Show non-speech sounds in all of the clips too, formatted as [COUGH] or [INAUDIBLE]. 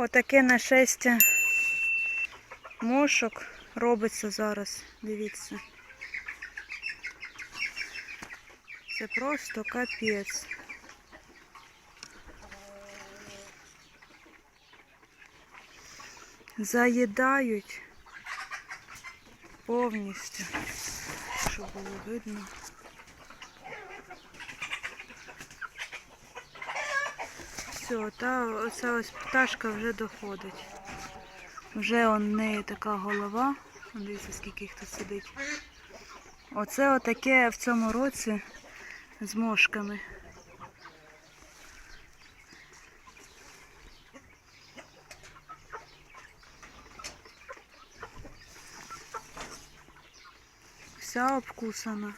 Отаке нашестя мошок робиться зараз. Дивіться. Це просто капець. Заїдають повністю, щоб було видно. Все, та оця ось пташка вже доходить. Вже в неї така голова. Дивіться, скільки їх тут сидить. Оце отаке в цьому році з мошками. Вся обкусана.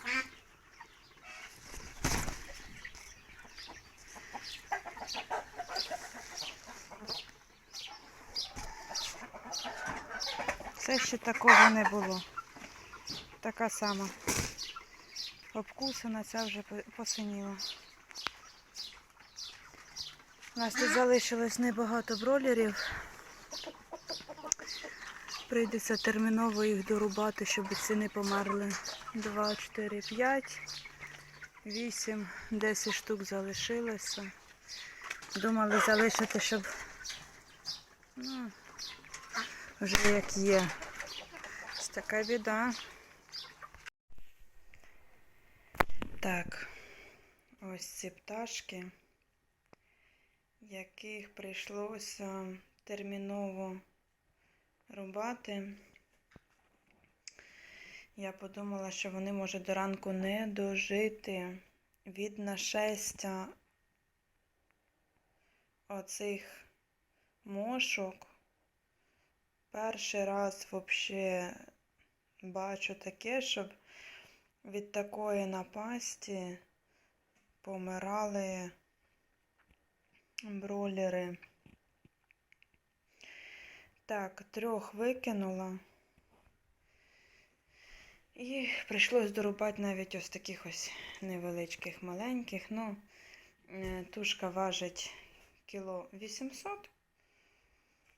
Це ще такого не було. Така сама. Обкусана, ця вже посиніла. У нас тут залишилось небагато бролерів. Прийдеться терміново їх дорубати, щоб ці не померли. 2, 4, 5, 8, 10 штук залишилося. Думали залишити, щоб ну, вже як є. Така біда. Так, ось ці пташки, яких прийшлося терміново рубати. Я подумала, що вони може до ранку не дожити від нашестя оцих мошок. Перший раз взагалі бачу таке, щоб від такої напасті помирали бролери. Так, трьох викинула. І прийшлось дорубати навіть ось таких ось невеличких маленьких. Ну, е, тушка важить кіло 800.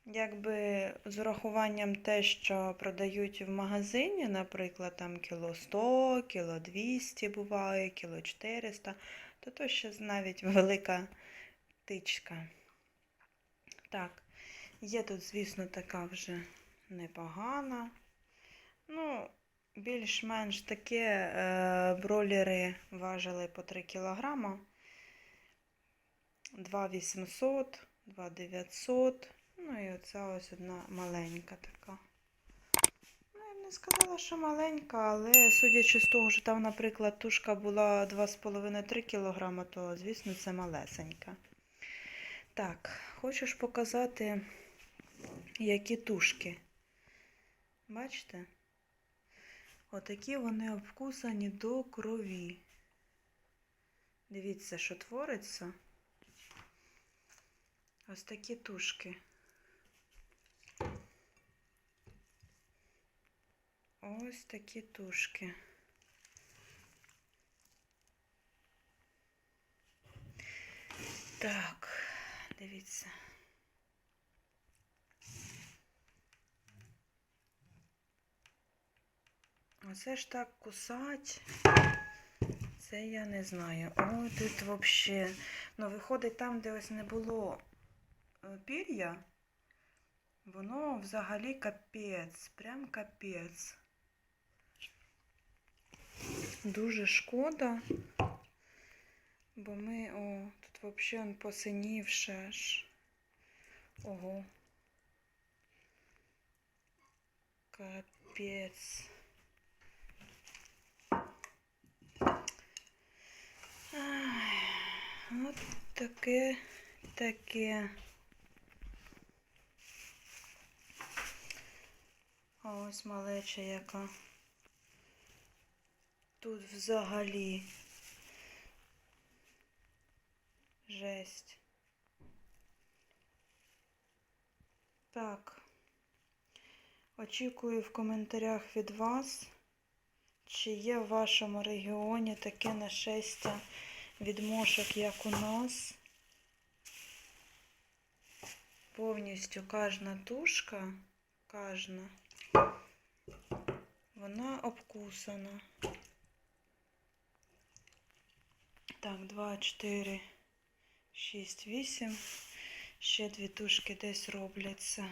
Якби з урахуванням те, що продають в магазині, наприклад, там кіло 100, кіло 200 буває, кіло 400, то то ще навіть [LAUGHS] велика птичка. Так, є тут, звісно, така вже непогана. Ну, більш-менш таке е, бролери важили по 3 кілограма. 2800, 2900. Ну і оця ось одна маленька така. Ну, я б не сказала, що маленька, але судячи з того, що там, наприклад, тушка була 2,5-3 кг, то, звісно, це малесенька. Так, хочеш показати, які тушки. Бачите? Отакі вони обкусані до крові. Дивіться, що твориться. Ось такі тушки. Ось такі тушки. Так, дивіться. Оце ж так кусать. Це я не знаю. Ой, тут взагалі. Ну, виходить, там, де ось не було е, пір'я, воно взагалі капець, прям капець. Дуже шкода, бо ми, о, тут взагалі он посинівше аж. Ого. Капець. От таке, таке. Ось малеча яка. Тут взагалі жесть. Так. Очікую в коментарях від вас, чи є в вашому регіоні таке нашестя від мошок, як у нас. повністю кожна тушка, кожна, вона обкусана. Так, 2, 4, 6, 8. Ще дві тушки десь робляться.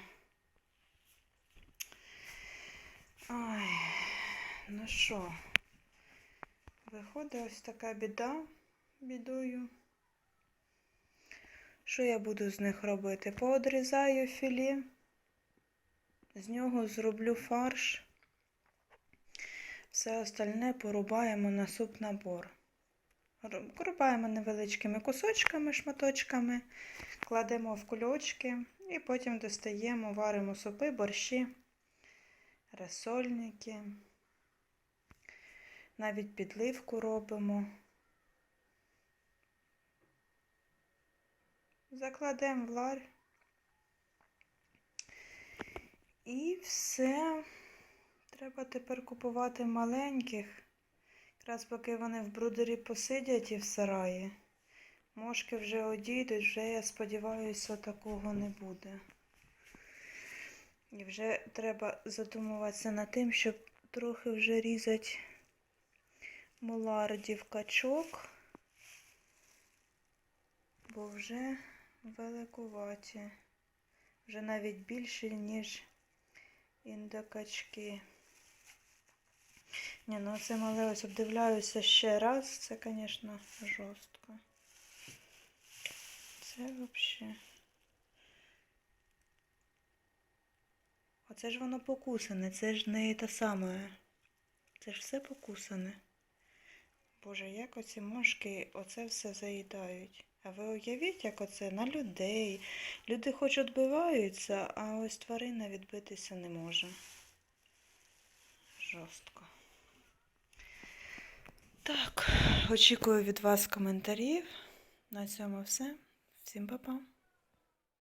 Ай, ну що, виходить ось така біда бідою. Що я буду з них робити? Поодрізаю філе, з нього зроблю фарш. Все остальне порубаємо на суп-набор. Ру- Рубаємо невеличкими кусочками, шматочками, кладемо в кульочки і потім достаємо, варимо супи, борщі, розсольники. Навіть підливку робимо. Закладемо в ларь. І все. Треба тепер купувати маленьких. Якраз поки вони в брудері посидять і в сараї. Мошки вже одійдуть, вже, я сподіваюся, такого не буде. І вже треба задумуватися над тим, щоб трохи вже різати мулардів качок, бо вже великуваті. Вже навіть більше, ніж індокачки. Ні, ну це мале ось обдивляюся ще раз. Це, звісно, жорстко. Це взагалі. Оце ж воно покусане, це ж не те саме. Це ж все покусане. Боже, як оці мошки оце все заїдають. А ви уявіть, як оце на людей. Люди хоч відбиваються, а ось тварина відбитися не може. Жорстко. Так, очікую від вас коментарів. На цьому все. Всім па-па.